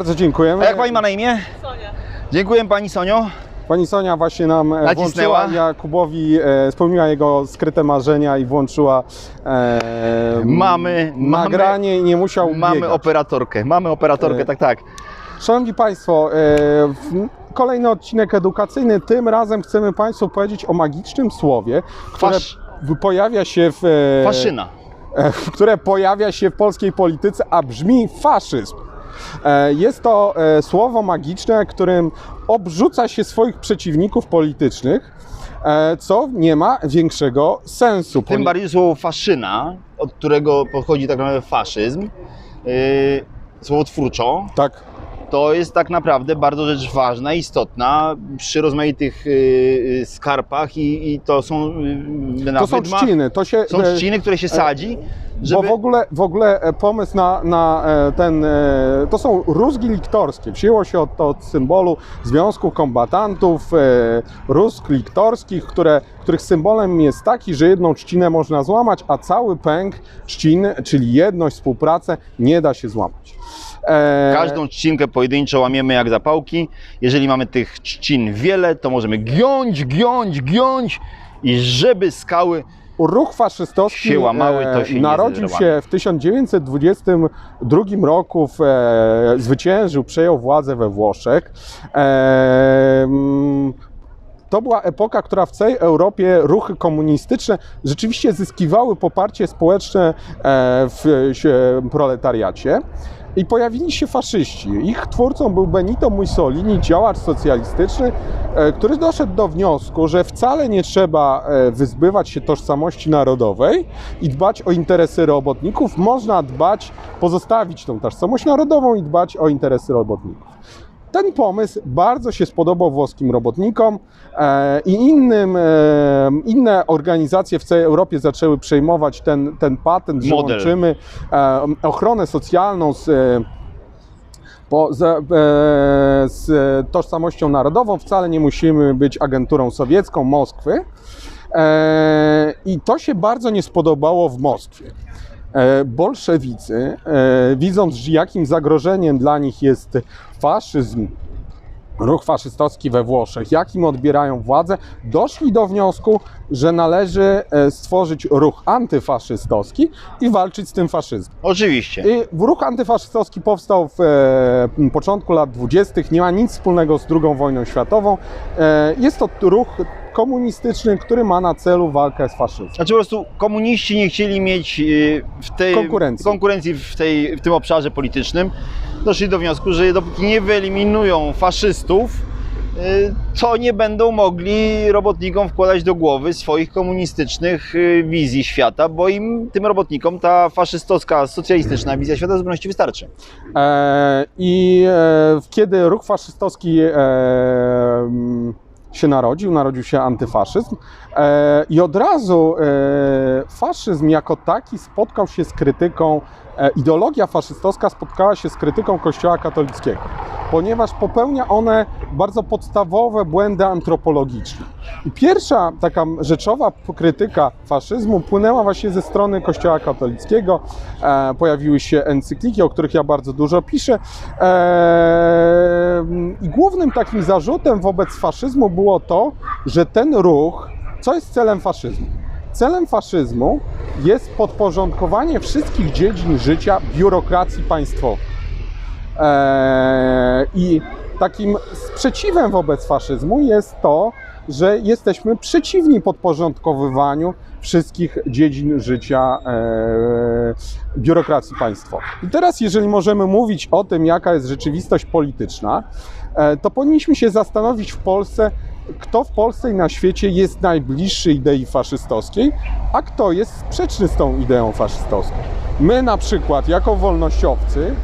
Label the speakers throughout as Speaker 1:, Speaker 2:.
Speaker 1: Bardzo dziękujemy.
Speaker 2: A jak pani ma na imię?
Speaker 3: Sonia.
Speaker 2: Dziękuję pani Sonio.
Speaker 1: Pani Sonia właśnie nam e,
Speaker 2: Nacisnęła.
Speaker 1: włączyła Jakubowi, e, spełniła jego skryte marzenia i włączyła e,
Speaker 2: Mamy-
Speaker 1: nagranie i nie musiał
Speaker 2: Mamy
Speaker 1: biegać.
Speaker 2: operatorkę. Mamy operatorkę,
Speaker 1: E,
Speaker 2: tak, tak.
Speaker 1: Szanowni Państwo, e, w- kolejny odcinek edukacyjny. Tym razem chcemy Państwu powiedzieć o magicznym słowie, które
Speaker 2: Fasz-
Speaker 1: w- pojawia się w, e,
Speaker 2: Faszyna.
Speaker 1: e, które pojawia się w polskiej polityce, a brzmi faszyzm. E, Jest to e, słowo magiczne, którym obrzuca się swoich przeciwników politycznych, e, co nie ma większego sensu.
Speaker 2: Tym bardziej słowo faszyna, od którego pochodzi tak naprawdę faszyzm, yy, słowo twórczo,
Speaker 1: Tak,
Speaker 2: to jest tak naprawdę bardzo rzecz ważna, istotna przy rozmaitych yy, skarpach i, i to są na
Speaker 1: to są
Speaker 2: wydmach,
Speaker 1: trzciny. To się,
Speaker 2: Są
Speaker 1: e,
Speaker 2: trzciny, które się sadzi, żeby...
Speaker 1: Bo w ogóle, w ogóle e, pomysł na, na e, ten, e, to są rózgi liktorskie. Wzięło się od, od symbolu Związku Kombatantów e, Rózg Liktorskich, które, których symbolem jest taki, że jedną trzcinę można złamać, a cały pęk trzcin, czyli jedność, współpracę, nie da się złamać. E,
Speaker 2: Każdą trzcinkę pojedynczo łamiemy jak zapałki. Jeżeli mamy tych trzcin wiele, to możemy giąć, giąć, giąć i żeby skały
Speaker 1: Ruch faszystowski
Speaker 2: się łamały, to się nie
Speaker 1: narodził się w 1922 roku, w, e, zwyciężył, przejął władzę we Włoszech. E, to była epoka, która w całej Europie ruchy komunistyczne rzeczywiście zyskiwały poparcie społeczne w się- proletariacie. I pojawili się faszyści. Ich twórcą był Benito Mussolini, działacz socjalistyczny, e, który doszedł do wniosku, że wcale nie trzeba e, wyzbywać się tożsamości narodowej i dbać o interesy robotników. Można dbać, pozostawić tą tożsamość narodową i dbać o interesy robotników. Ten pomysł bardzo się spodobał włoskim robotnikom e, i innym, e, inne organizacje w całej Europie zaczęły przejmować ten, ten patent, że
Speaker 2: Model.
Speaker 1: łączymy e, ochronę socjalną z, z, e, z tożsamością narodową. Wcale nie musimy być agenturą sowiecką Moskwy. E, I to się bardzo nie spodobało w Moskwie. E, Bolszewicy, e, widząc, jakim zagrożeniem dla nich jest faszyzm, ruch faszystowski we Włoszech, jakim odbierają władzę, doszli do wniosku, że należy e, stworzyć ruch antyfaszystowski i walczyć z tym faszyzmem.
Speaker 2: Oczywiście.
Speaker 1: I ruch antyfaszystowski powstał w początku lat 20., nie ma nic wspólnego z II wojną światową. Jest to ruch komunistyczny, który ma na celu walkę z faszyzmem.
Speaker 2: Znaczy po prostu komuniści nie chcieli mieć yy, w tej
Speaker 1: Konkurencji.
Speaker 2: konkurencji w, tej, w tym obszarze politycznym. Doszli do wniosku, że dopóki nie wyeliminują faszystów, to nie będą mogli robotnikom wkładać do głowy swoich komunistycznych yy, wizji świata, bo im, tym robotnikom, ta faszystowska, socjalistyczna wizja świata w zupełności wystarczy.
Speaker 1: E, I e, kiedy ruch faszystowski e, się narodził, narodził się antyfaszyzm e, i od razu e, faszyzm jako taki spotkał się z krytyką, e, ideologia faszystowska spotkała się z krytyką Kościoła katolickiego, ponieważ popełnia one bardzo podstawowe błędy antropologiczne. I pierwsza taka rzeczowa krytyka faszyzmu płynęła właśnie ze strony Kościoła katolickiego. E, pojawiły się encykliki, o których ja bardzo dużo piszę. E, I głównym takim zarzutem wobec faszyzmu było to, że ten ruch, co jest celem faszyzmu? Celem faszyzmu jest podporządkowanie wszystkich dziedzin życia biurokracji państwowej. Eee, I takim sprzeciwem wobec faszyzmu jest to, że jesteśmy przeciwni podporządkowywaniu wszystkich dziedzin życia eee, biurokracji państwowej. I teraz, jeżeli możemy mówić o tym, jaka jest rzeczywistość polityczna, e, to powinniśmy się zastanowić w Polsce, kto w Polsce i na świecie jest najbliższy idei faszystowskiej, a kto jest sprzeczny z tą ideą faszystowską. My na przykład, jako wolnościowcy,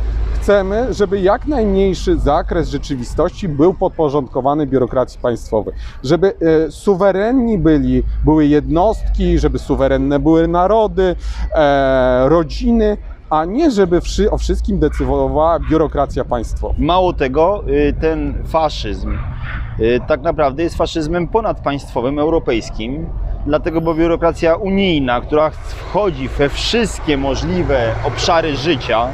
Speaker 1: chcemy, żeby jak najmniejszy zakres rzeczywistości był podporządkowany biurokracji państwowej. Żeby e, suwerenni byli, były jednostki, żeby suwerenne były narody, e, rodziny, a nie żeby o wszystkim decydowała biurokracja państwowa.
Speaker 2: Mało tego, y, ten faszyzm y, tak naprawdę jest faszyzmem ponadpaństwowym, europejskim, dlatego bo biurokracja unijna, która wchodzi we wszystkie możliwe obszary życia,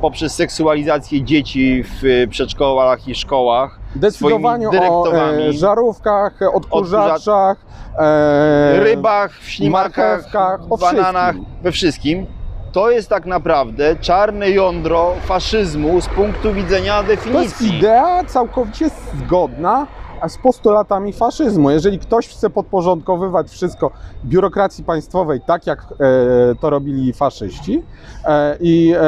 Speaker 2: poprzez seksualizację dzieci w y, przedszkolach i szkołach,
Speaker 1: Decydowaniu o e, żarówkach, e, odkurzaczach, e,
Speaker 2: rybach, w
Speaker 1: o
Speaker 2: bananach,
Speaker 1: wszystkim.
Speaker 2: we wszystkim. To jest tak naprawdę czarne jądro faszyzmu z punktu widzenia
Speaker 1: To jest
Speaker 2: definicji.
Speaker 1: idea całkowicie zgodna z postulatami faszyzmu. Jeżeli ktoś chce podporządkowywać wszystko biurokracji państwowej, tak jak e, to robili faszyści, e, i e,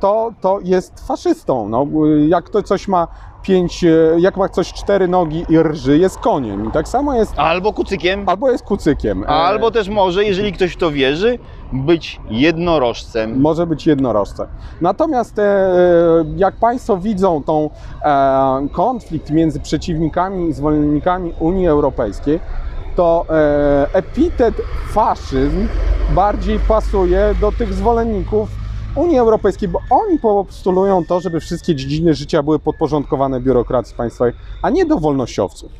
Speaker 1: to, to jest faszystą. No, jak to coś ma pięć, e, jak ma coś cztery nogi i rży, jest koniem. I tak samo jest,
Speaker 2: Albo kucykiem,
Speaker 1: albo jest kucykiem. E,
Speaker 2: albo też może, jeżeli ktoś w to wierzy, być jednorożcem.
Speaker 1: może być jednorożcem. Natomiast e, jak Państwo widzą tą konflikt między przeciwnikami i zwolennikami Unii Europejskiej, to epitet faszyzm bardziej pasuje do tych zwolenników Unii Europejskiej, bo oni postulują to, żeby wszystkie dziedziny życia były podporządkowane biurokracji państwowej, a nie do wolnościowców.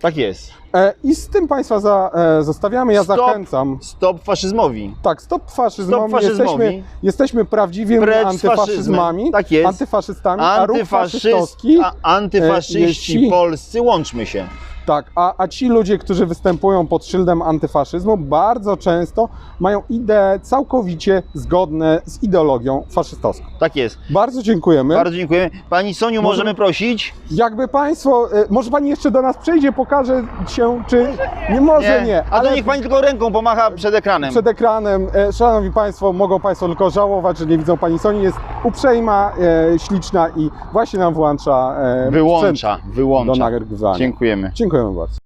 Speaker 2: Tak jest.
Speaker 1: E, I z tym Państwa za, e, zostawiamy. Ja
Speaker 2: Stop.
Speaker 1: zachęcam.
Speaker 2: Stop faszyzmowi.
Speaker 1: Tak, stop faszyzmowi.
Speaker 2: Stop faszyzmowi.
Speaker 1: Jesteśmy, jesteśmy prawdziwymi
Speaker 2: Precz
Speaker 1: antyfaszyzmami.
Speaker 2: Tak jest.
Speaker 1: antyfaszystami, a ruch
Speaker 2: Antyfaszyst, a, antyfaszyści
Speaker 1: jeśli-
Speaker 2: polscy, łączmy się.
Speaker 1: Tak, a, a ci ludzie, którzy występują pod szyldem antyfaszyzmu, bardzo często mają idee całkowicie zgodne z ideologią faszystowską.
Speaker 2: Tak jest.
Speaker 1: Bardzo dziękujemy.
Speaker 2: Bardzo dziękujemy. Pani Soniu,
Speaker 1: Może-
Speaker 2: możemy prosić?
Speaker 1: Jakby Państwo, e, może Pani jeszcze do nas przyjdzie, pokaże się, czy nie może nie,
Speaker 2: A to niech Pani tylko ręką pomacha przed ekranem.
Speaker 1: przed ekranem. E, Szanowni Państwo, mogą Państwo tylko żałować, że nie widzą Pani Soni. Jest uprzejma, e, śliczna i właśnie nam włącza e, sprzęt
Speaker 2: Wyłącza,
Speaker 1: do
Speaker 2: wyłącza.
Speaker 1: nagrywania.
Speaker 2: Dziękujemy.
Speaker 1: Dziękujemy bardzo.